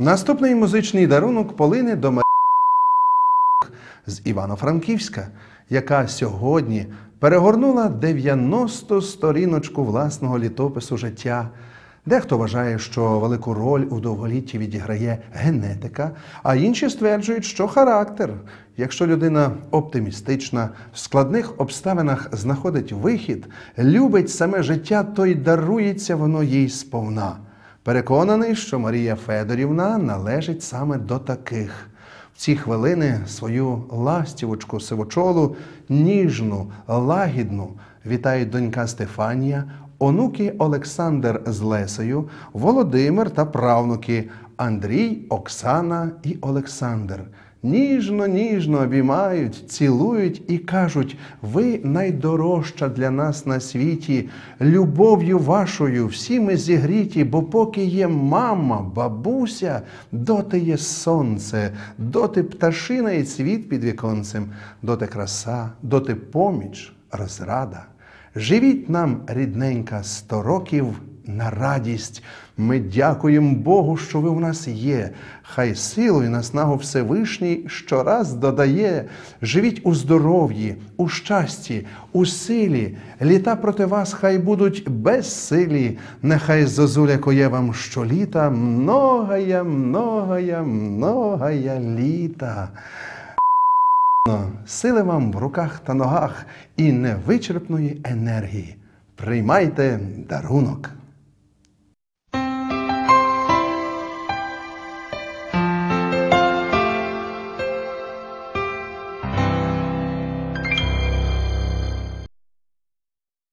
Наступний музичний дарунок полине до Марії з Івано-Франківська, яка сьогодні перегорнула 90 сторіночку власного літопису життя. Дехто вважає, що велику роль у довголітті відіграє генетика, а інші стверджують, що характер. Якщо людина оптимістична, в складних обставинах знаходить вихід, любить саме життя, то й дарується воно їй сповна. Переконаний, що Марія Федорівна належить саме до таких. В ці хвилини свою ластівочку сивочолу, ніжну, лагідну вітають донька Стефанія, онуки Олександр з Лесею, Володимир та правнуки Андрій, Оксана і Олександр. Ніжно, ніжно обіймають, цілують і кажуть: ви найдорожча для нас на світі, любов'ю вашою всі ми зігріті, бо поки є мама, бабуся, доти є сонце, доти пташина і цвіт під віконцем, доти краса, доти поміч, розрада. Живіть нам, рідненька, сто років на радість. Ми дякуємо Богу, що ви в нас є. Хай силу і наснагу Всевишній щораз додає. Живіть у здоров'ї, у щасті, у силі. Літа проти вас хай будуть безсилі. Нехай зозуля коє вам щоліта, многая, многая, многая літа. Сили вам в руках та ногах і невичерпної енергії. Приймайте дарунок.